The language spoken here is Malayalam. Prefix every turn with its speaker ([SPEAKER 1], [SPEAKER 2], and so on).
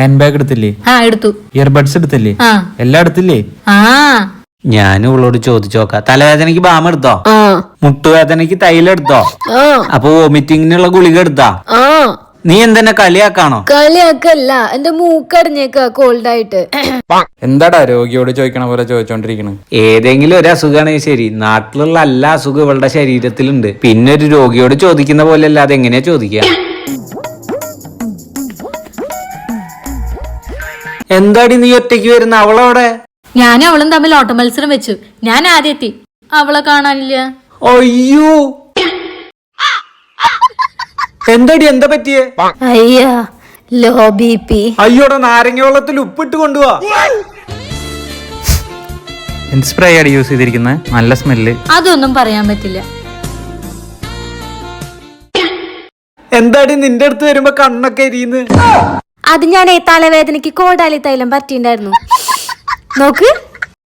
[SPEAKER 1] ഹാൻഡ് ബാഗ് എടുത്തില്ലേ?
[SPEAKER 2] ആ എടുത്തു.
[SPEAKER 1] ഇയർബഡ്സ് എടുത്തില്ലേ?
[SPEAKER 2] ആ.
[SPEAKER 1] എല്ലാം എടുത്തില്ലേ?
[SPEAKER 2] ആ.
[SPEAKER 3] ഞാൻ ഉള്ളോട് ചോദിച്ചു നോക്കാം. തലവേദനക്ക് ബാം എടുത്തോ?
[SPEAKER 4] മുട്ടുവേദനക്ക്
[SPEAKER 3] തൈല തൈലം എടുത്തോ? അപ്പൊ വോമിറ്റിങ്ങിനുള്ള ഗുളിക എടുത്താ?
[SPEAKER 4] ആ.
[SPEAKER 3] നീ എന്തെന്നെ കളിയാക്കാണോ?
[SPEAKER 4] കളിയാക്കല്ല. എന്റെ മൂക്കടഞ്ഞേക്ക കോൾഡ് ആയിട്ട്.
[SPEAKER 1] എന്താടാ രോഗിയോട് ചോദിക്കണ പോലെ ചോദിച്ചോണ്ടിരിക്കണ്?
[SPEAKER 3] ഏതെങ്കിലും ഒരു അസുഖമാണെങ്കിൽ ശരി. നാട്ടിലുള്ള എല്ലാ അസുഖം ഇവളുടെ ശരീരത്തിലുണ്ട്. പിന്നെ ഒരു രോഗിയോട് ചോദിക്കുന്ന പോലെ അല്ലാതെ എങ്ങനെയാ ചോദിക്കുക? എന്താടി നീ ഒറ്റയ്ക്ക് വരുന്ന അവളവിടെ?
[SPEAKER 2] ഞാൻ അവളും തമ്മിൽ ഓട്ട മത്സരം വെച്ചു. ഞാൻ ആദ്യത്തി അവളെ കാണാനില്ല.
[SPEAKER 3] അയ്യോ. എന്താടി എന്താ പറ്റിയേ?
[SPEAKER 4] അയ്യോ ലോ ബി പി.
[SPEAKER 3] അയ്യോടെ നാരങ്ങ വെള്ളത്തിൽ ഉപ്പിട്ട് കൊണ്ടുപോവാ
[SPEAKER 1] എന്ത് സ്പ്രേ ആണ് യൂസ് ചെയ്തിരിക്കുന്നത് നല്ല സ്മെല്ല്.
[SPEAKER 2] അതൊന്നും പറയാൻ പറ്റില്ല.
[SPEAKER 3] എന്താടി നിന്റെ അടുത്ത് വരുമ്പോ കണ്ണൊക്കെ എരിയുന്ന്?
[SPEAKER 4] അത് ഞാൻ തലവേദനക്ക് കോടാലി തൈലം പറ്റിണ്ടായിരുന്നു നോക്ക്.